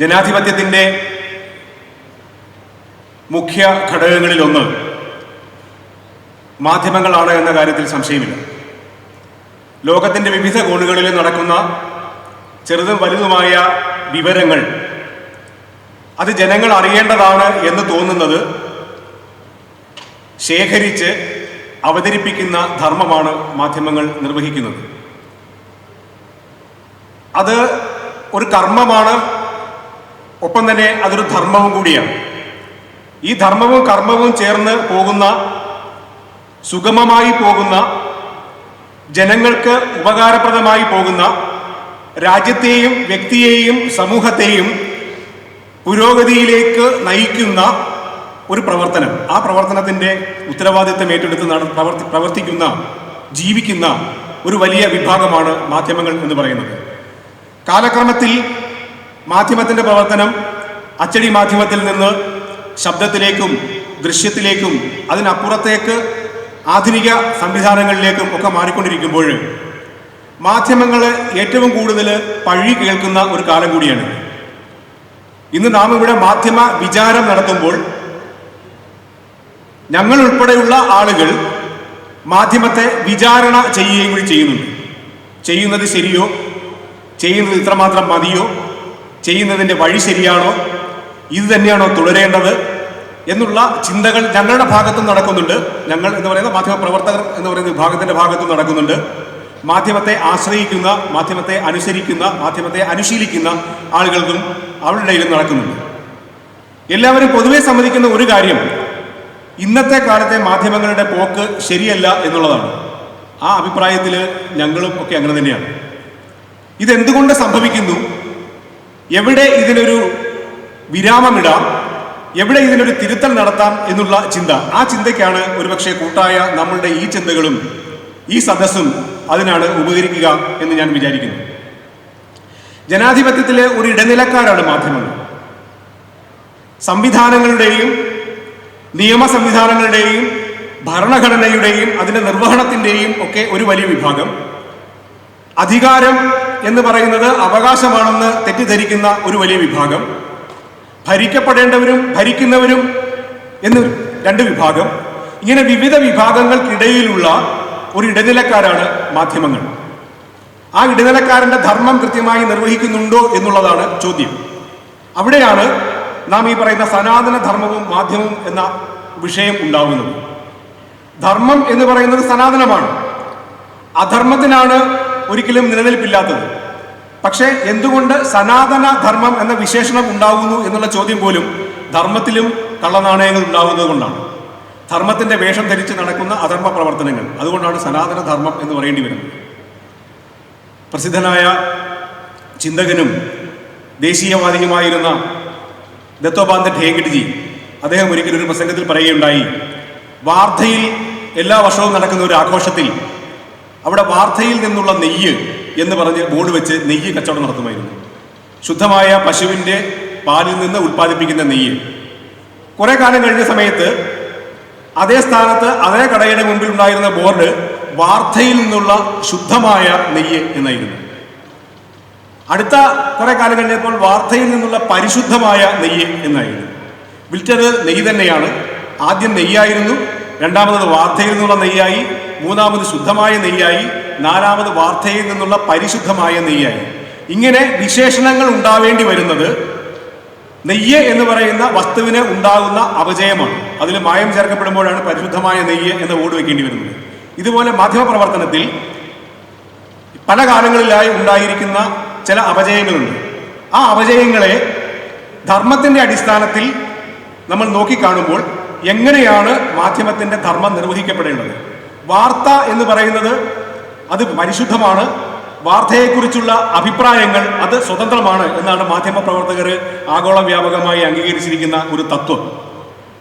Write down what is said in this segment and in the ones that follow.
ജനാധിപത്യത്തിന്റെ മുഖ്യ ഘടകങ്ങളിലൊന്ന് മാധ്യമങ്ങളാണ് എന്ന കാര്യത്തിൽ സംശയമില്ല. ലോകത്തിന്റെ വിവിധ കോണുകളിൽ നടക്കുന്ന ചെറുതും വലുതുമായ വിവരങ്ങൾ അത് ജനങ്ങൾ അറിയേണ്ടതാണ് എന്ന് തോന്നുന്നത് ശേഖരിച്ച് അവതരിപ്പിക്കുന്ന ധർമ്മമാണ് മാധ്യമങ്ങൾ നിർവഹിക്കുന്നത്. അത് ഒരു കർമ്മമാണ് ഒപ്പം തന്നെ അതൊരു ധർമ്മവും കൂടിയാണ്. ഈ ധർമ്മവും കർമ്മവും ചേർന്ന് പോകുന്ന സുഗമമായി പോകുന്ന ജനങ്ങൾക്ക് ഉപകാരപ്രദമായി പോകുന്ന രാജ്യത്തെയും വ്യക്തിയെയും സമൂഹത്തെയും പുരോഗതിയിലേക്ക് നയിക്കുന്ന ഒരു പ്രവർത്തനം. ആ പ്രവർത്തനത്തിന്റെ ഉത്തരവാദിത്തം ഏറ്റെടുത്ത് പ്രവർത്തി പ്രവർത്തിക്കുന്ന ജീവിക്കുന്ന ഒരു വലിയ വിഭാഗമാണ് മാധ്യമങ്ങൾ എന്ന് പറയുന്നത്. കാലക്രമത്തിൽ മാധ്യമത്തിന്റെ പ്രവർത്തനം അച്ചടി മാധ്യമത്തിൽ നിന്ന് ശബ്ദത്തിലേക്കും ദൃശ്യത്തിലേക്കും അതിനപ്പുറത്തേക്ക് ആധുനിക സംവിധാനങ്ങളിലേക്കും ഒക്കെ മാറിക്കൊണ്ടിരിക്കുമ്പോൾ മാധ്യമങ്ങൾ ഏറ്റവും കൂടുതൽ പഴി കേൾക്കുന്ന ഒരു കാലം കൂടിയാണ്. ഇന്ന് നാം ഇവിടെ മാധ്യമ വിചാരം നടത്തുമ്പോൾ ഞങ്ങൾ ഉൾപ്പെടെയുള്ള ആളുകൾ മാധ്യമത്തെ വിചാരണ ചെയ്യുകയും കൂടി ചെയ്യുന്നുണ്ട്. ചെയ്യുന്നത് ശരിയോ? ചെയ്യുന്നത് ഇത്രമാത്രം മതിയോ? ചെയ്യുന്നതിന്റെ വഴി ശരിയാണോ? ഇത് തന്നെയാണോ തുടരേണ്ടത്? എന്നുള്ള ചിന്തകൾ ഞങ്ങളുടെ ഭാഗത്തും നടക്കുന്നുണ്ട്. ഞങ്ങൾ എന്ന് പറയുന്ന മാധ്യമ പ്രവർത്തകർ എന്ന് പറയുന്ന വിഭാഗത്തിന്റെ ഭാഗത്തും നടക്കുന്നുണ്ട്. മാധ്യമത്തെ ആശ്രയിക്കുന്ന മാധ്യമത്തെ അനുസരിക്കുന്ന മാധ്യമത്തെ അനുശീലിക്കുന്ന ആളുകൾക്കും അവരുടെ ഇടയിലും നടക്കുന്നുണ്ട്. എല്ലാവരും പൊതുവെ സമ്മതിക്കുന്ന ഒരു കാര്യം ഇന്നത്തെ കാലത്തെ മാധ്യമങ്ങളുടെ പോക്ക് ശരിയല്ല എന്നുള്ളതാണ്. ആ അഭിപ്രായത്തിൽ ഞങ്ങളും ഒക്കെ അങ്ങനെ തന്നെയാണ്. ഇതെന്തുകൊണ്ട് സംഭവിക്കുന്നു? എവിടെ ഇതിനൊരു വിരാമമിടാം എവിടെ ഇതിനൊരു തിരുത്തൽ നടത്താം എന്നുള്ള ചിന്ത. ആ ചിന്തയ്ക്കാണ് ഒരുപക്ഷെ കൂട്ടായ നമ്മളുടെ ഈ ചിന്തകളും ഈ സദസ്സും അതിനാണ് ഉപകരിക്കുക എന്ന് ഞാൻ വിചാരിക്കുന്നു. ജനാധിപത്യത്തിലെ ഒരു ഇടനിലക്കാരാണ് മാധ്യമങ്ങൾ. സംവിധാനങ്ങളുടെയും നിയമ സംവിധാനങ്ങളുടെയും ഭരണഘടനയുടെയും അതിന്റെ നിർവഹണത്തിന്റെയും ഒക്കെ ഒരു വലിയ വിഭാഗം. അധികാരം എന്ന് പറയുന്നത് അവകാശമാണെന്ന് തെറ്റിദ്ധരിക്കുന്ന ഒരു വലിയ വിഭാഗം ഭരിക്കപ്പെടേണ്ടവരും ഭരിക്കുന്നവരും എന്ന് രണ്ട് വിഭാഗം. ഇങ്ങനെ വിവിധ വിഭാഗങ്ങൾക്കിടയിലുള്ള ഒരു ഇടനിലക്കാരാണ് മാധ്യമങ്ങൾ. ആ ഇടനിലക്കാരന്റെ ധർമ്മം കൃത്യമായി നിർവഹിക്കുന്നുണ്ടോ എന്നുള്ളതാണ് ചോദ്യം. അവിടെയാണ് നാം ഈ പറയുന്ന സനാതന ധർമ്മവും മാധ്യമവും എന്ന വിഷയം ഉണ്ടാകുന്നത് ധർമ്മം എന്ന് പറയുന്നത് സനാതനമാണ്. അധർമ്മത്തിനാണ് ഒരിക്കലും നിലനിൽപ്പില്ലാത്തത്. പക്ഷേ എന്തുകൊണ്ട് സനാതന ധർമ്മം എന്ന വിശേഷണം ഉണ്ടാകുന്നു എന്നുള്ള ചോദ്യം പോലും ധർമ്മത്തിലും കള്ളനാണയങ്ങൾ ഉണ്ടാകുന്നത് കൊണ്ടാണ്. ധർമ്മത്തിന്റെ വേഷം ധരിച്ച് നടക്കുന്ന അധർമ്മ പ്രവർത്തനങ്ങൾ. അതുകൊണ്ടാണ് സനാതന ധർമ്മം എന്ന് പറയേണ്ടി വരുന്നത്. പ്രസിദ്ധനായ ചിന്തകനും ദേശീയവാദിയുമായിരുന്ന ദത്തോപാന്ത ഠേങ്കിഡ്ജി അദ്ദേഹം ഒരിക്കലും ഒരു പ്രസംഗത്തിൽ പറയുകയുണ്ടായി വാർദ്ധയിൽ എല്ലാ വർഷവും നടക്കുന്ന ഒരു ആഘോഷത്തിൽ അവിടെ വാർത്തയിൽ നിന്നുള്ള നെയ്യ് എന്ന് പറഞ്ഞ് ബോർഡ് വെച്ച് നെയ്യ് കച്ചവടം നടത്തുമായിരുന്നു. ശുദ്ധമായ പശുവിന്റെ പാലിൽ നിന്ന് ഉൽപ്പാദിപ്പിക്കുന്ന നെയ്യ്. കുറെ കാലം കഴിഞ്ഞ സമയത്ത് അതേ സ്ഥാനത്ത് അതേ കടയുടെ മുമ്പിൽ ഉണ്ടായിരുന്ന ബോർഡ് വാർത്തയിൽ നിന്നുള്ള ശുദ്ധമായ നെയ്യ് എന്നായിരുന്നു. അടുത്ത കുറെ കാലം കഴിഞ്ഞപ്പോൾ വാർത്തയിൽ നിന്നുള്ള പരിശുദ്ധമായ നെയ്യ് എന്നായിരുന്നു. വിൽറ്റത് നെയ്യ് തന്നെയാണ്. ആദ്യം നെയ്യായിരുന്നു. രണ്ടാമത് വാർത്തയിൽ നിന്നുള്ള നെയ്യായി. മൂന്നാമത് ശുദ്ധമായ നെയ്യായി നാലാമത് വാർത്തയിൽ നിന്നുള്ള പരിശുദ്ധമായ നെയ്യായി. ഇങ്ങനെ വിശേഷണങ്ങൾ ഉണ്ടാവേണ്ടി വരുന്നത് നെയ്യ് എന്ന് പറയുന്ന വസ്തുവിന് ഉണ്ടാകുന്ന അപജയമാണ് അതിൽ മായം ചേർക്കപ്പെടുമ്പോഴാണ് പരിശുദ്ധമായ നെയ്യ് എന്ന് ഓട് വെക്കേണ്ടി വരുന്നത്. ഇതുപോലെ മാധ്യമപ്രവർത്തനത്തിൽ പല കാലങ്ങളിലായി ഉണ്ടായിരിക്കുന്ന ചില അപജയങ്ങളുണ്ട് ആ അപജയങ്ങളെ ധർമ്മത്തിന്റെ അടിസ്ഥാനത്തിൽ നമ്മൾ നോക്കിക്കാണുമ്പോൾ എങ്ങനെയാണ് മാധ്യമത്തിന്റെ ധർമ്മം നിർവഹിക്കപ്പെടേണ്ടത്? വാർത്ത എന്ന് പറയുന്നത് അത് പരിശുദ്ധമാണ്. വാർത്തയെക്കുറിച്ചുള്ള അഭിപ്രായങ്ങൾ അത് സ്വതന്ത്രമാണ് എന്നാണ് മാധ്യമ പ്രവർത്തകർ ആഗോള വ്യാപകമായി അംഗീകരിച്ചിരിക്കുന്ന ഒരു തത്വം.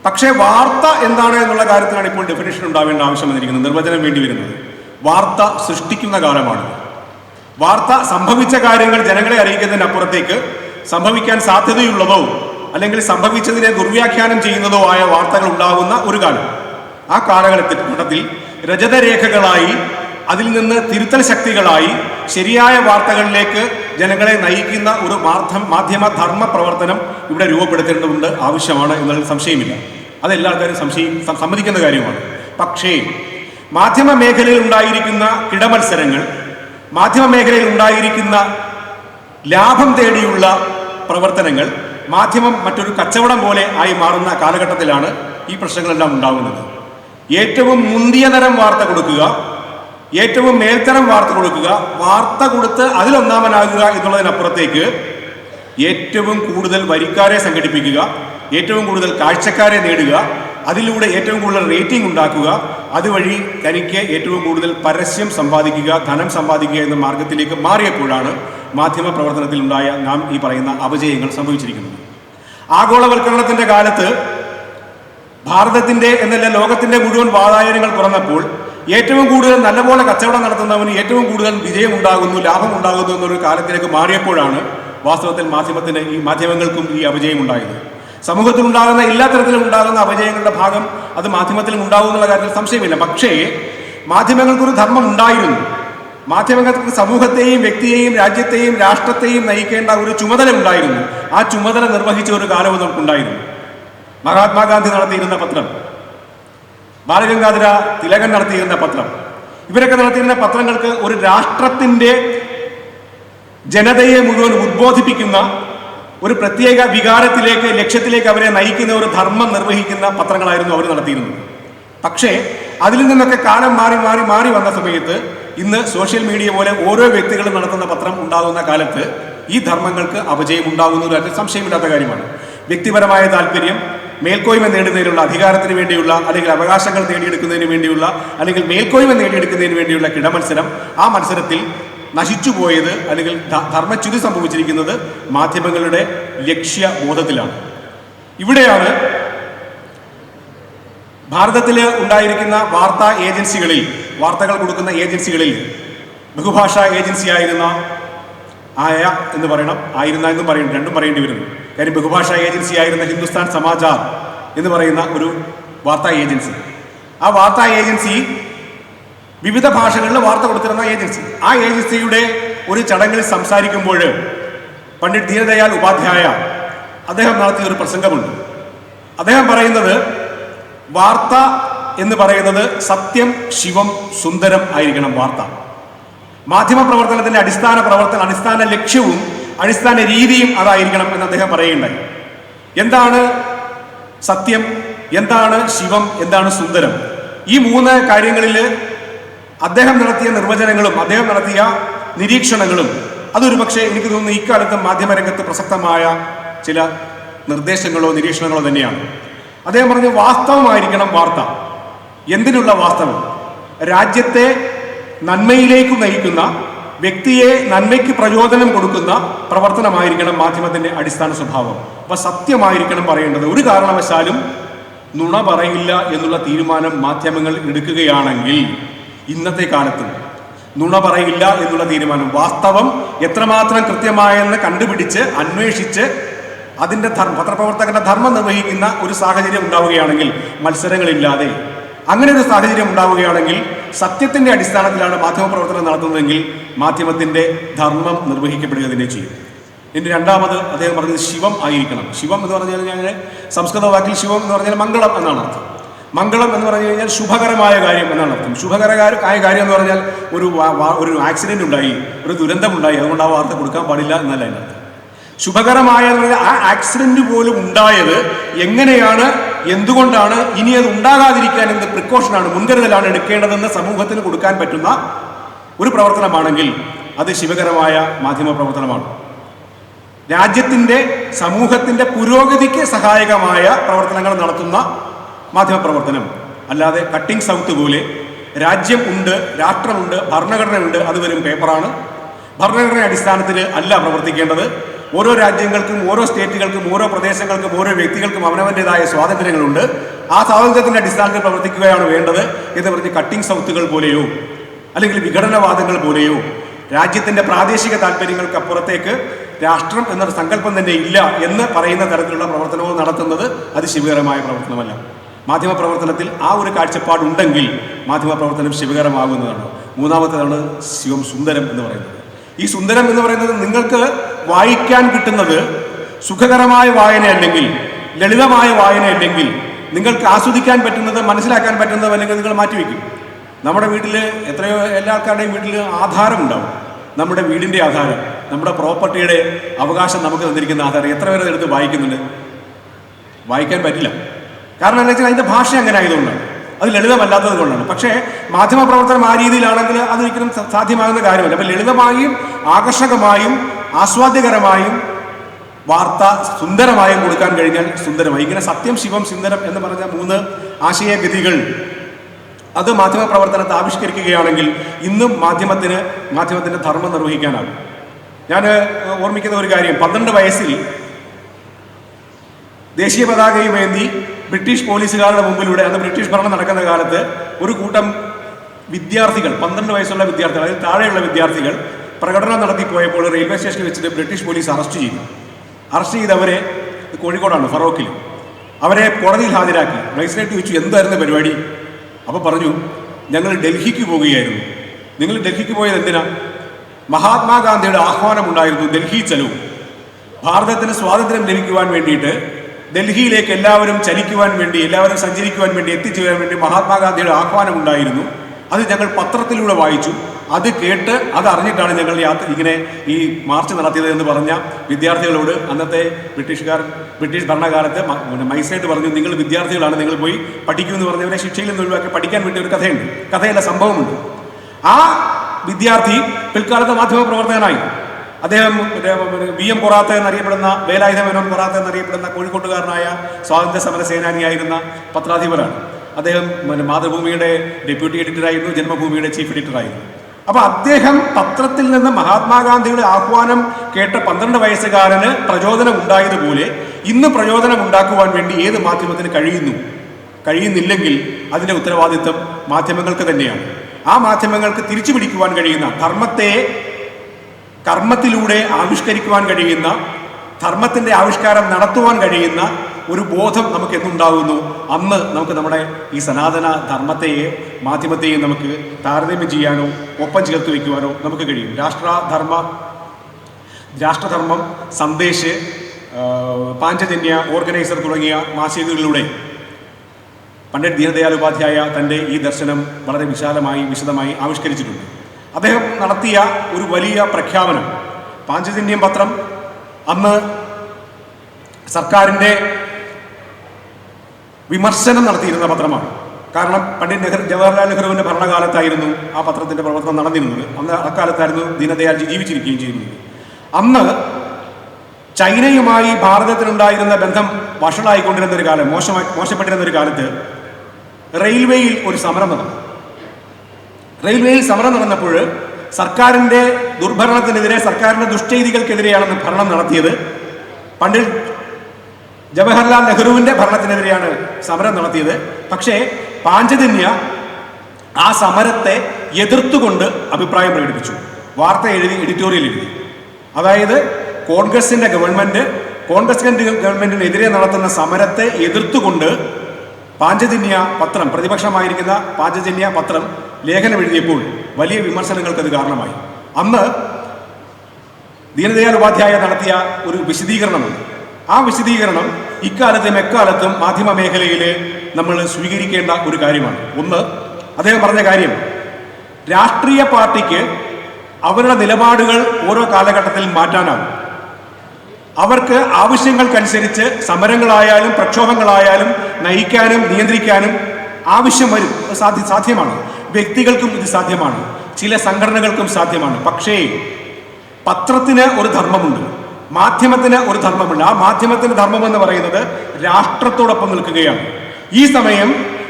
പക്ഷേ വാർത്ത എന്താണ് എന്നുള്ള കാര്യത്തിലാണ് ഇപ്പോൾ ഡെഫിനേഷൻ ഉണ്ടാവേണ്ട ആവശ്യം വന്നിരിക്കുന്നത്. നിർവചനം വേണ്ടി വരുന്നത്. വാർത്ത സൃഷ്ടിക്കുന്ന കാലമാണ്. വാർത്ത സംഭവിച്ച കാര്യങ്ങൾ ജനങ്ങളെ അറിയിക്കുന്നതിനപ്പുറത്തേക്ക് സംഭവിക്കാൻ സാധ്യതയുള്ളതോ അല്ലെങ്കിൽ സംഭവിച്ചതിനെ ദുർവ്യാഖ്യാനം ചെയ്യുന്നതോ ആയ വാർത്തകൾ ഉണ്ടാകുന്ന ഒരു കാലം. ആ കാലഘട്ടത്തിൽ ഘട്ടത്തിൽ രജതരേഖകളായി അതിൽ നിന്ന് തിരുത്തൽ ശക്തികളായി ശരിയായ വാർത്തകളിലേക്ക് ജനങ്ങളെ നയിക്കുന്ന ഒരു മാധ്യമ മാധ്യമ ധർമ്മ പ്രവർത്തനം ഇവിടെ രൂപപ്പെടുത്തേണ്ടതുണ്ട് ആവശ്യമാണ് എന്നതിൽ സംശയമില്ല. അത് എല്ലാ ആൾക്കാരും സംശയം സമ്മതിക്കുന്ന കാര്യമാണ്. പക്ഷേ മാധ്യമ മേഖലയിൽ ഉണ്ടായിരിക്കുന്ന കിടമത്സരങ്ങൾ മാധ്യമ മേഖലയിൽ ഉണ്ടായിരിക്കുന്ന ലാഭം തേടിയുള്ള പ്രവർത്തനങ്ങൾ മാധ്യമം മറ്റൊരു കച്ചവടം പോലെ ആയി മാറുന്ന കാലഘട്ടത്തിലാണ് ഈ പ്രശ്നങ്ങളെല്ലാം ഉണ്ടാകുന്നത്. ഏറ്റവും മുന്തിയ തരം വാർത്ത കൊടുക്കുക ഏറ്റവും മേൽത്തരം വാർത്ത കൊടുക്കുക വാർത്ത കൊടുത്ത് അതിലൊന്നാമനാകുക എന്നുള്ളതിനപ്പുറത്തേക്ക് ഏറ്റവും കൂടുതൽ വരിക്കാരെ സംഘടിപ്പിക്കുക ഏറ്റവും കൂടുതൽ കാഴ്ചക്കാരെ നേടുക അതിലൂടെ ഏറ്റവും കൂടുതൽ റേറ്റിംഗ് ഉണ്ടാക്കുക അതുവഴി തനിക്ക് ഏറ്റവും കൂടുതൽ പരസ്യം സമ്പാദിക്കുക ധനം സമ്പാദിക്കുക എന്ന മാർഗത്തിലേക്ക് മാറിയപ്പോഴാണ് മാധ്യമ പ്രവർത്തനത്തിൽ ഉണ്ടായ നാം ഈ പറയുന്ന അപജയങ്ങൾ സംഭവിച്ചിരിക്കുന്നത്. ആഗോളവൽക്കരണത്തിന്റെ കാലത്ത് ഭാരതത്തിന്റെ എന്നല്ല ലോകത്തിന്റെ മുഴുവൻ വാതായനങ്ങൾ തുറന്നപ്പോൾ ഏറ്റവും കൂടുതൽ നല്ലപോലെ കച്ചവടം നടത്തുന്നവന് ഏറ്റവും കൂടുതൽ വിജയം ഉണ്ടാകുന്നു ലാഭം ഉണ്ടാകുന്നു എന്നൊരു കാലത്തിലേക്ക് മാറിയപ്പോഴാണ് വാസ്തവത്തിൽ മാധ്യമത്തിന് ഈ മാധ്യമങ്ങൾക്കും ഈ അപജയം ഉണ്ടായത് സമൂഹത്തിൽ ഉണ്ടാകുന്ന എല്ലാ തരത്തിലും ഉണ്ടാകുന്ന അപജയങ്ങളുടെ ഭാഗം അത് മാധ്യമത്തിലും ഉണ്ടാകും എന്നുള്ള കാര്യത്തിൽ സംശയമില്ല. പക്ഷേ മാധ്യമങ്ങൾക്കൊരു ധർമ്മം ഉണ്ടായിരുന്നു. മാധ്യമങ്ങൾക്ക് സമൂഹത്തെയും വ്യക്തിയെയും രാജ്യത്തെയും രാഷ്ട്രത്തെയും നയിക്കേണ്ട ഒരു ചുമതല ഉണ്ടായിരുന്നു. ആ ചുമതല നിർവഹിച്ച ഒരു കാലവും നമുക്കുണ്ടായിരുന്നു മഹാത്മാഗാന്ധി നടത്തിയിരുന്ന പത്രം ബാലഗംഗാധര തിലകൻ നടത്തിയിരുന്ന പത്രം. ഇവരൊക്കെ നടത്തിയിരുന്ന പത്രങ്ങൾക്ക് ഒരു രാഷ്ട്രത്തിന്റെ ജനതയെ മുഴുവൻ ഉദ്ബോധിപ്പിക്കുന്ന ഒരു പ്രത്യേക വികാരത്തിലേക്ക് ലക്ഷ്യത്തിലേക്ക് അവരെ നയിക്കുന്ന ഒരു ധർമ്മം നിർവഹിക്കുന്ന പത്രങ്ങളായിരുന്നു അവർ നടത്തിയിരുന്നത്. പക്ഷേ അതിൽ നിന്നൊക്കെ കാലം മാറി മാറി മാറി വന്ന സമയത്ത് ഇന്ന് സോഷ്യൽ മീഡിയ പോലെ ഓരോ വ്യക്തികളും നടത്തുന്ന പത്രം ഉണ്ടാകുന്ന കാലത്ത് ഈ ധർമ്മങ്ങൾക്ക് അപജയം ഉണ്ടാകുന്നതിൽ സംശയമില്ലാത്ത കാര്യമാണ്. വ്യക്തിപരമായ താല്പര്യം മേൽക്കോയ്മ നേടുന്നതിനുള്ള അധികാരത്തിന് വേണ്ടിയുള്ള അല്ലെങ്കിൽ അവകാശങ്ങൾ നേടിയെടുക്കുന്നതിന് വേണ്ടിയുള്ള അല്ലെങ്കിൽ മേൽക്കോയ്മ നേടിയെടുക്കുന്നതിന് വേണ്ടിയുള്ള കിടമത്സരം ആ മത്സരത്തിൽ നശിച്ചുപോയത് അല്ലെങ്കിൽ ധർമ്മച്യുതി സംഭവിച്ചിരിക്കുന്നത് മാധ്യമങ്ങളുടെ ലക്ഷ്യബോധത്തിലാണ്. ഇവിടെയാണ് ഭാരതത്തിൽ ഉണ്ടായിരിക്കുന്ന വാർത്താ ഏജൻസികളിൽ വാർത്തകൾ കൊടുക്കുന്ന ഏജൻസികളിൽ ബഹുഭാഷാ ഏജൻസിയായിരുന്ന ആയ എന്ന് പറയണം ആയിരുന്ന എന്നും പറയണം രണ്ടും പറയേണ്ടി വരുന്നു. കാര്യം ബഹുഭാഷാ ഏജൻസി ആയിരുന്ന ഹിന്ദുസ്ഥാൻ സമാചാർ എന്ന് പറയുന്ന ഒരു വാർത്താ ഏജൻസി. ആ വാർത്താ ഏജൻസി വിവിധ ഭാഷകളിൽ വാർത്ത കൊടുത്തിരുന്ന ഏജൻസി. ആ ഏജൻസിയുടെ ഒരു ചടങ്ങിൽ സംസാരിക്കുമ്പോൾ പണ്ഡിറ്റ് ദീനദയാൽ ഉപാധ്യായ അദ്ദേഹം നടത്തിയ ഒരു പ്രസംഗമുണ്ട്. അദ്ദേഹം പറയുന്നത് വാർത്ത എന്ന് പറയുന്നത് സത്യം ശിവം സുന്ദരം ആയിരിക്കണം വാർത്ത. മാധ്യമ പ്രവർത്തനത്തിന്റെ അടിസ്ഥാന പ്രവർത്തന അടിസ്ഥാന ലക്ഷ്യവും അടിസ്ഥാന രീതിയും അതായിരിക്കണം എന്ന് അദ്ദേഹം പറയുകയുണ്ടായി. എന്താണ് സത്യം? എന്താണ് ശിവം? എന്താണ് സുന്ദരം? ഈ മൂന്ന് കാര്യങ്ങളിൽ അദ്ദേഹം നടത്തിയ നിർവചനങ്ങളും അദ്ദേഹം നടത്തിയ നിരീക്ഷണങ്ങളും അതൊരു പക്ഷേ എനിക്ക് തോന്നുന്നു ഇക്കാലത്ത് മാധ്യമരംഗത്ത് പ്രസക്തമായ ചില നിർദ്ദേശങ്ങളോ നിരീക്ഷണങ്ങളോ തന്നെയാണ്. അദ്ദേഹം പറഞ്ഞു വാസ്തവമായിരിക്കണം വാർത്ത. എന്തിനുള്ള വാസ്തവം? രാജ്യത്തെ നന്മയിലേക്ക് നയിക്കുന്ന വ്യക്തിയെ നന്മയ്ക്ക് പ്രചോദനം കൊടുക്കുന്ന പ്രവർത്തനമായിരിക്കണം മാധ്യമത്തിന്റെ അടിസ്ഥാന സ്വഭാവം. അപ്പൊ സത്യമായിരിക്കണം പറയേണ്ടത്. ഒരു കാരണവശാലും നുണ പറയില്ല എന്നുള്ള തീരുമാനം മാധ്യമങ്ങൾ എടുക്കുകയാണെങ്കിൽ ഇന്നത്തെ കാലത്ത് നുണ പറയില്ല എന്നുള്ള തീരുമാനം വാസ്തവം എത്രമാത്രം കൃത്യമായെന്ന് കണ്ടുപിടിച്ച് അന്വേഷിച്ച് അതിന്റെ ധർമ്മ പത്രപ്രവർത്തകന്റെ ധർമ്മം നിർവഹിക്കുന്ന ഒരു സാഹചര്യം ഉണ്ടാവുകയാണെങ്കിൽ മത്സരങ്ങളില്ലാതെ അങ്ങനെ ഒരു സാഹചര്യം ഉണ്ടാവുകയാണെങ്കിൽ സത്യത്തിന്റെ അടിസ്ഥാനത്തിലാണ് മാധ്യമപ്രവർത്തനം നടത്തുന്നതെങ്കിൽ മാധ്യമത്തിന്റെ ധർമ്മം നിർവഹിക്കപ്പെടുക തന്നെ ചെയ്യും. ഇനി രണ്ടാമത് അദ്ദേഹം പറഞ്ഞത് ശിവം ആയിരിക്കണം. ശിവം എന്ന് പറഞ്ഞു കഴിഞ്ഞാൽ സംസ്കൃത വാക്കിൽ ശിവം എന്ന് പറഞ്ഞാൽ മംഗളം എന്നാണ് അർത്ഥം. മംഗളം എന്ന് പറഞ്ഞു കഴിഞ്ഞാൽ ശുഭകരമായ കാര്യം എന്നാണ് അർത്ഥം. ശുഭകരമായ കാര്യം എന്ന് പറഞ്ഞാൽ ഒരു ഒരു ആക്സിഡന്റ് ഉണ്ടായി ഒരു ദുരന്തമുണ്ടായി അതുകൊണ്ട് ആ വാർത്ത കൊടുക്കാൻ പാടില്ല എന്നല്ല അതിനർത്ഥം ശുഭകരമായ ആ ആക്സിഡന്റ് പോലും ഉണ്ടായത് എങ്ങനെയാണ് എന്തുകൊണ്ടാണ് ഇനി അത് ഉണ്ടാകാതിരിക്കാൻ എന്ത് പ്രിക്കോഷനാണ് മുൻകരുതലാണ് എടുക്കേണ്ടതെന്ന് സമൂഹത്തിന് കൊടുക്കാൻ പറ്റുന്ന ഒരു പ്രവർത്തനമാണെങ്കിൽ അത് ശിവകരമായ മാധ്യമ പ്രവർത്തനമാണ്. രാജ്യത്തിന്റെ സമൂഹത്തിന്റെ പുരോഗതിക്ക് സഹായകമായ പ്രവർത്തനങ്ങൾ നടത്തുന്ന മാധ്യമപ്രവർത്തനം അല്ലാതെ കട്ടിംഗ് സൗത്ത് പോലെ രാജ്യം ഉണ്ട് രാഷ്ട്രമുണ്ട് ഭരണഘടനയുണ്ട് അത് വരും പേപ്പറാണ് ഭരണഘടന അടിസ്ഥാനത്തിൽ അല്ല പ്രവർത്തിക്കേണ്ടത്. ഓരോ രാജ്യങ്ങൾക്കും ഓരോ സ്റ്റേറ്റുകൾക്കും ഓരോ പ്രദേശങ്ങൾക്കും ഓരോ വ്യക്തികൾക്കും അവനവന്റെതായ സ്വാതന്ത്ര്യങ്ങളുണ്ട്. ആ സ്വാതന്ത്ര്യത്തിന്റെ അടിസ്ഥാനത്തിൽ പ്രവർത്തിക്കുകയാണ് വേണ്ടത് എന്ന് പറഞ്ഞ് കട്ടിംഗ് സൗത്തുകൾ പോലെയോ അല്ലെങ്കിൽ വിഘടനവാദങ്ങൾ പോലെയോ രാജ്യത്തിന്റെ പ്രാദേശിക താല്പര്യങ്ങൾക്ക് അപ്പുറത്തേക്ക് രാഷ്ട്രം എന്നൊരു സങ്കല്പം തന്നെ ഇല്ല എന്ന് പറയുന്ന തരത്തിലുള്ള പ്രവർത്തനവും നടത്തുന്നത് അത് ശിവകരമായ പ്രവർത്തനമല്ല. മാധ്യമ പ്രവർത്തനത്തിൽ ആ ഒരു കാഴ്ചപ്പാടുണ്ടെങ്കിൽ മാധ്യമ പ്രവർത്തനം ശിവകരമാകുന്നതാണ്. മൂന്നാമത്തേതാണ് ശിവം സുന്ദരം എന്ന് പറയുന്നത്. ഈ സുന്ദരം എന്ന് പറയുന്നത് നിങ്ങൾക്ക് വായിക്കാൻ കിട്ടുന്നത് സുഖകരമായ വായനയല്ലെങ്കിൽ ലളിതമായ വായനയല്ലെങ്കിൽ നിങ്ങൾക്ക് ആസ്വദിക്കാൻ പറ്റുന്നത് മനസ്സിലാക്കാൻ പറ്റുന്നത് അല്ലെങ്കിൽ നിങ്ങൾ മാറ്റിവെക്കും. നമ്മുടെ വീട്ടിൽ എത്രയോ എല്ലാ ആൾക്കാരുടെയും വീട്ടിൽ ആധാരമുണ്ടാവും. നമ്മുടെ വീടിന്റെ ആധാരം നമ്മുടെ പ്രോപ്പർട്ടിയുടെ അവകാശം നമുക്ക് തന്നിരിക്കുന്ന ആധാരം എത്ര പേരെ എടുത്ത് വായിക്കുന്നുണ്ട്? വായിക്കാൻ പറ്റില്ല. കാരണം എന്താ വെച്ചാൽ അതിന്റെ ഭാഷ അങ്ങനെ ആയതുകൊണ്ടാണ്. അത് ലളിതമല്ലാത്തത് കൊണ്ടാണ്. പക്ഷേ മാധ്യമപ്രവർത്തനം ആ രീതിയിലാണെങ്കിൽ അതൊരിക്കലും സാധ്യമാകുന്ന കാര്യമല്ല. അപ്പം ലളിതമായും ആകർഷകമായും ആസ്വാദ്യകരമായും വാർത്ത സുന്ദരമായും കൊടുക്കാൻ കഴിഞ്ഞാൽ സുന്ദരമായി. ഇങ്ങനെ സത്യം ശിവം സുന്ദരം എന്ന് പറഞ്ഞ മൂന്ന് ആശയഗതികൾ അത് മാധ്യമപ്രവർത്തനത്തെ ആവിഷ്കരിക്കുകയാണെങ്കിൽ ഇന്നും മാധ്യമത്തിന് മാധ്യമത്തിന്റെ ധർമ്മം നിർവഹിക്കാനാകും. ഞാൻ ഓർമ്മിക്കുന്ന ഒരു കാര്യം. പന്ത്രണ്ട് വയസ്സിൽ ദേശീയ പതാകയുമേന്തി ബ്രിട്ടീഷ് പോലീസുകാരുടെ മുമ്പിലൂടെ അന്ന് ബ്രിട്ടീഷ് ഭരണം നടക്കുന്ന കാലത്ത് ഒരു കൂട്ടം വിദ്യാർത്ഥികൾ പന്ത്രണ്ട് വയസ്സുള്ള വിദ്യാർത്ഥികൾ അതിൽ താഴെയുള്ള വിദ്യാർത്ഥികൾ പ്രകടനം നടത്തിപ്പോയപ്പോൾ റെയിൽവേ സ്റ്റേഷനിൽ വെച്ചിട്ട് ബ്രിട്ടീഷ് പോലീസ് അറസ്റ്റ് ചെയ്തു. അറസ്റ്റ് ചെയ്തവരെ കോഴിക്കോടാണ് ഫറോക്കിൽ അവരെ കോടതിയിൽ ഹാജരാക്കി. മജിസ്ട്രേറ്റ് ചോദിച്ചു എന്തായിരുന്നു പരിപാടി? അപ്പോൾ പറഞ്ഞു ഞങ്ങൾ ഡൽഹിക്ക് പോവുകയായിരുന്നു. നിങ്ങൾ ഡൽഹിക്ക് പോയത് എന്തിനാ? മഹാത്മാഗാന്ധിയുടെ ആഹ്വാനമുണ്ടായിരുന്നു ഡൽഹി ചെലവ് ഭാരതത്തിന് സ്വാതന്ത്ര്യം ലഭിക്കുവാൻ വേണ്ടിയിട്ട് ഡൽഹിയിലേക്ക് എല്ലാവരും ചലിക്കുവാൻ വേണ്ടി എല്ലാവരും സഞ്ചരിക്കുവാൻ വേണ്ടി എത്തിച്ചേരാൻ വേണ്ടി മഹാത്മാഗാന്ധിയുടെ ആഹ്വാനം ഉണ്ടായിരുന്നു അത് ഞങ്ങൾ പത്രത്തിലൂടെ വായിച്ചു. അത് കേട്ട് അത് അറിഞ്ഞിട്ടാണ് ഞങ്ങൾ യാത്ര ഇങ്ങനെ ഈ മാർച്ച് നടത്തിയത് എന്ന് പറഞ്ഞ വിദ്യാർത്ഥികളോട് അന്നത്തെ ബ്രിട്ടീഷുകാർ ബ്രിട്ടീഷ് ഭരണകാലത്ത് മൈസായിട്ട് പറഞ്ഞു നിങ്ങൾ വിദ്യാർത്ഥികളാണ് നിങ്ങൾ പോയി പഠിക്കുമെന്ന് പറഞ്ഞവരെ ശിക്ഷയിൽ നിന്ന് ഒഴിവാക്കി പഠിക്കാൻ വേണ്ടി ഒരു കഥയുണ്ട്. കഥയല്ല സംഭവമുണ്ട്. ആ വിദ്യാർത്ഥി പിൽക്കാലത്ത് മാധ്യമ പ്രവർത്തകനായി. അദ്ദേഹം വി എം പൊറാത്ത എന്നറിയപ്പെടുന്ന വേലായുധ മേനോൻ പൊറാത്ത എന്നറിയപ്പെടുന്ന കോഴിക്കോട്ടുകാരനായ സ്വാതന്ത്ര്യ സമര സേനാനിയായിരുന്ന പത്രാധിപരാണ് അദ്ദേഹം മാതൃഭൂമിയുടെ ഡെപ്യൂട്ടി എഡിറ്ററായിരുന്നു ജന്മഭൂമിയുടെ ചീഫ് എഡിറ്ററായിരുന്നു. അപ്പോൾ അദ്ദേഹം പത്രത്തിൽ നിന്ന് മഹാത്മാഗാന്ധിയുടെ ആഹ്വാനം കേട്ട പന്ത്രണ്ട് വയസ്സുകാരന് പ്രചോദനം ഉണ്ടായതുപോലെ ഇന്ന് പ്രചോദനം ഉണ്ടാക്കുവാൻ വേണ്ടി ഏത് മാധ്യമത്തിന് കഴിയുന്നു? കഴിയുന്നില്ലെങ്കിൽ അതിന്റെ ഉത്തരവാദിത്വം മാധ്യമങ്ങൾക്ക് തന്നെയാണ്. ആ മാധ്യമങ്ങൾക്ക് തിരിച്ചു പിടിക്കുവാൻ കഴിയുന്ന ധർമ്മത്തെ കർമ്മത്തിലൂടെ ആവിഷ്കരിക്കുവാൻ കഴിയുന്ന ധർമ്മത്തിന്റെ ആവിഷ്കാരം നടത്തുവാൻ കഴിയുന്ന ഒരു ബോധം നമുക്ക് എന്നുണ്ടാകുന്നു അന്ന് നമുക്ക് നമ്മുടെ ഈ സനാതന ധർമ്മത്തെയും മാധ്യമത്തെയും നമുക്ക് താരതമ്യം ചെയ്യാനോ ഒപ്പം ചേർത്ത് വയ്ക്കുവാനോ നമുക്ക് കഴിയും. രാഷ്ട്രധർമ്മ രാഷ്ട്രധർമ്മം സന്ദേശ് പാഞ്ചജന്യ ഓർഗനൈസർ തുടങ്ങിയ മാസികകളിലൂടെ പണ്ഡിറ്റ് ദീനദയാൽ ഉപാധ്യായ തന്റെ ഈ ദർശനം വളരെ വിശാലമായി വിശദമായി ആവിഷ്കരിച്ചിട്ടുണ്ട്. അദ്ദേഹം നടത്തിയ ഒരു വലിയ പ്രഖ്യാപനം പാഞ്ചജന്യം പത്രം അന്ന് സർക്കാരിന്റെ വിമർശനം നടത്തിയിരുന്ന പത്രമാണ്. കാരണം പണ്ഡിറ്റ് നെഹ്റു ജവഹർലാൽ നെഹ്റുവിന്റെ ഭരണകാലത്തായിരുന്നു ആ പത്രത്തിന്റെ പ്രവർത്തനം നടന്നിരുന്നത്. അന്ന് അക്കാലത്തായിരുന്നു ദീനദയാൽജി ജീവിച്ചിരിക്കുകയും ചെയ്യുന്നത് അന്ന് ചൈനയുമായി ഭാരതത്തിനുണ്ടായിരുന്ന ബന്ധം വഷളായിക്കൊണ്ടിരുന്ന ഒരു കാലം മോശമായി മോശപ്പെട്ടിരുന്ന ഒരു കാലത്ത് റെയിൽവേയിൽ ഒരു സമരം നടന്നു. റെയിൽവേയിൽ സമരം നടന്നപ്പോൾ സർക്കാരിന്റെ ദുർഭരണത്തിനെതിരെ സർക്കാരിന്റെ ദുഷ്ചെയ്തികൾക്കെതിരെയാണ് ഭരണം നടത്തിയത്. പണ്ഡിറ്റ് ജവഹർലാൽ നെഹ്റുവിന്റെ ഭരണത്തിനെതിരെയാണ് സമരം നടത്തിയത്. പക്ഷേ പാഞ്ചജന്യ ആ സമരത്തെ എതിർത്തുകൊണ്ട് അഭിപ്രായം പ്രകടിപ്പിച്ചു. വാർത്ത എഴുതി എഡിറ്റോറിയൽ എഴുതി. അതായത് കോൺഗ്രസിന്റെ ഗവൺമെന്റ് കോൺഗ്രസിന്റെ ഗവൺമെന്റിനെതിരെ നടത്തുന്ന സമരത്തെ എതിർത്തുകൊണ്ട് പാഞ്ചജന്യ പത്രം പ്രതിപക്ഷമായിരിക്കുന്ന പാഞ്ചജന്യ പത്രം ലേഖനം എഴുതിയപ്പോൾ വലിയ വിമർശനങ്ങൾക്ക് അത് കാരണമായി. അന്ന് ദീനദയാൽ ഉപാധ്യായ നടത്തിയ ഒരു വിശദീകരണമുണ്ട്. ആ വിശദീകരണം ഇക്കാലത്തും എക്കാലത്തും മാധ്യമ മേഖലയിൽ നമ്മൾ സ്വീകരിക്കേണ്ട ഒരു കാര്യമാണ്. ഒന്ന് അദ്ദേഹം പറഞ്ഞ കാര്യം രാഷ്ട്രീയ പാർട്ടിക്ക് അവരുടെ നിലപാടുകൾ ഓരോ കാലഘട്ടത്തിൽ മാറ്റാനാകും അവർക്ക് ആവശ്യങ്ങൾക്കനുസരിച്ച് സമരങ്ങളായാലും പ്രക്ഷോഭങ്ങളായാലും നയിക്കാനും നിയന്ത്രിക്കാനും ആവശ്യം വരും. സാധ്യ സാധ്യമാണ്. വ്യക്തികൾക്കും ഇത് സാധ്യമാണ്. ചില സംഘടനകൾക്കും സാധ്യമാണ്. പക്ഷേ പത്രത്തിന് ഒരു ധർമ്മമുണ്ട്. മാധ്യമത്തിന് ഒരു ധർമ്മമുണ്ട് ആ മാധ്യമത്തിന്റെ ധർമ്മം എന്ന് പറയുന്നത് രാഷ്ട്രത്തോടൊപ്പം നിൽക്കുകയാണ്. ഈ സമയം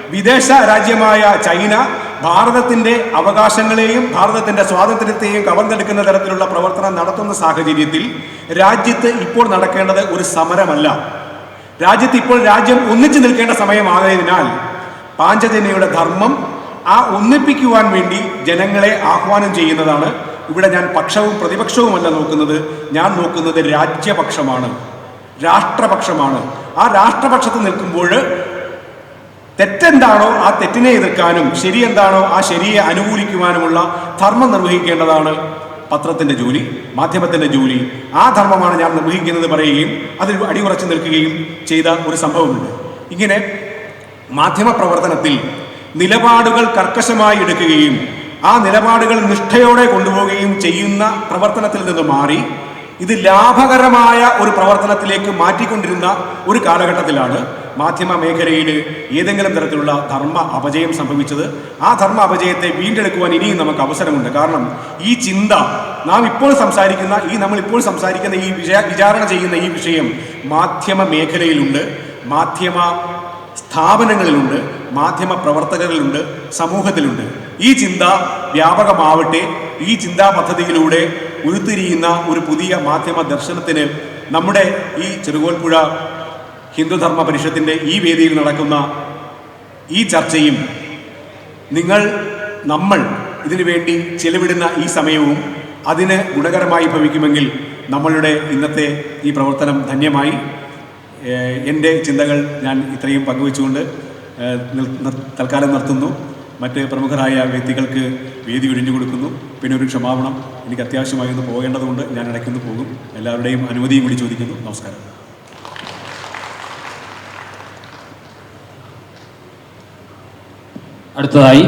വിദേശ രാജ്യമായ ചൈന ഭാരതത്തിന്റെ അവകാശങ്ങളെയും ഭാരതത്തിന്റെ സ്വാതന്ത്ര്യത്തെയും കവർന്നെടുക്കുന്ന തരത്തിലുള്ള പ്രവർത്തനം നടത്തുന്ന സാഹചര്യത്തിൽ രാജ്യത്ത് ഇപ്പോൾ നടക്കേണ്ടത് ഒരു സമരമല്ല. രാജ്യത്ത് ഇപ്പോൾ രാജ്യം ഒന്നിച്ചു നിൽക്കേണ്ട സമയമാകുന്നതിനാൽ പാഞ്ചജനയുടെ ധർമ്മം ആ ഒന്നിപ്പിക്കുവാൻ വേണ്ടി ജനങ്ങളെ ആഹ്വാനം ചെയ്യുന്നതാണ് ഇവിടെ ഞാൻ പക്ഷവും പ്രതിപക്ഷവുമല്ല നോക്കുന്നത്. ഞാൻ നോക്കുന്നത് രാജ്യപക്ഷമാണ്. രാഷ്ട്രപക്ഷമാണ്. ആ രാഷ്ട്രപക്ഷത്ത് നിൽക്കുമ്പോൾ തെറ്റെന്താണോ ആ തെറ്റിനെ എതിർക്കാനും ശരി എന്താണോ ആ ശരിയെ അനുകൂലിക്കുവാനുമുള്ള ധർമ്മം നിർവഹിക്കേണ്ടതാണ് പത്രത്തിന്റെ ജോലി മാധ്യമത്തിന്റെ ജോലി. ആ ധർമ്മമാണ് ഞാൻ നിർവഹിക്കുന്നത് പറയുകയും അതിൽ അടിയുറച്ചു നിൽക്കുകയും ചെയ്ത ഒരു സംഭവമുണ്ട്. ഇങ്ങനെ മാധ്യമ പ്രവർത്തനത്തിൽ നിലപാടുകൾ കർക്കശമായി എടുക്കുകയും ആ നിലപാടുകൾ നിഷ്ഠയോടെ കൊണ്ടുപോവുകയും ചെയ്യുന്ന പ്രവർത്തനത്തിൽ നിന്ന് മാറി ഇത് ലാഭകരമായ ഒരു പ്രവർത്തനത്തിലേക്ക് മാറ്റിക്കൊണ്ടിരുന്ന ഒരു കാലഘട്ടത്തിലാണ് മാധ്യമ മേഖലയിൽ ഏതെങ്കിലും തരത്തിലുള്ള ധർമ്മ അപജയം സംഭവിച്ചത്. ആ ധർമ്മ അപജയത്തെ വീണ്ടെടുക്കുവാൻ ഇനിയും നമുക്ക് അവസരമുണ്ട്. കാരണം ഈ ചിന്ത നാം ഇപ്പോൾ സംസാരിക്കുന്ന ഈ നമ്മൾ ഇപ്പോൾ സംസാരിക്കുന്ന ഈ വിചാ വിചാരണ ചെയ്യുന്ന ഈ വിഷയം മാധ്യമ മേഖലയിലുണ്ട്. മാധ്യമ സ്ഥാപനങ്ങളിലുണ്ട് മാധ്യമ പ്രവർത്തകരിലുണ്ട് സമൂഹത്തിലുണ്ട്. ഈ ചിന്ത വ്യാപകമാവട്ടെ ഈ ചിന്താ പദ്ധതിയിലൂടെ ഉരുത്തിരിയുന്ന ഒരു പുതിയ മാധ്യമ ദർശനത്തിന് നമ്മുടെ ഈ ചെറുകോൽപ്പുഴ ഹിന്ദുധർമ്മ പരിഷത്തിന്റെ ഈ വേദിയിൽ നടക്കുന്ന ഈ ചർച്ചയും നിങ്ങൾ നമ്മൾ ഇതിനു വേണ്ടി ചെലവിടുന്ന ഈ സമയവും അതിന് ഗുണകരമായി ഭവിക്കുമെങ്കിൽ നമ്മളുടെ ഇന്നത്തെ ഈ പ്രവർത്തനം ധന്യമായി. എന്റെ ചിന്തകൾ ഞാൻ ഇത്രയും പങ്കുവെച്ചുകൊണ്ട് തൽക്കാലം നിർത്തുന്നു. മറ്റ് പ്രമുഖരായ വ്യക്തികൾക്ക് വേദി ഒഴിഞ്ഞു കൊടുക്കുന്നു. പിന്നെ ഒരു ക്ഷമാപണം. എനിക്ക് അത്യാവശ്യമായി ഒന്ന് പോകേണ്ടതുകൊണ്ട് ഞാൻ ഇടയ്ക്കൊന്ന് പോകും. എല്ലാവരുടെയും അനുമതിയും കൂടി ചോദിക്കുന്നു. നമസ്കാരം. അടുത്തതായി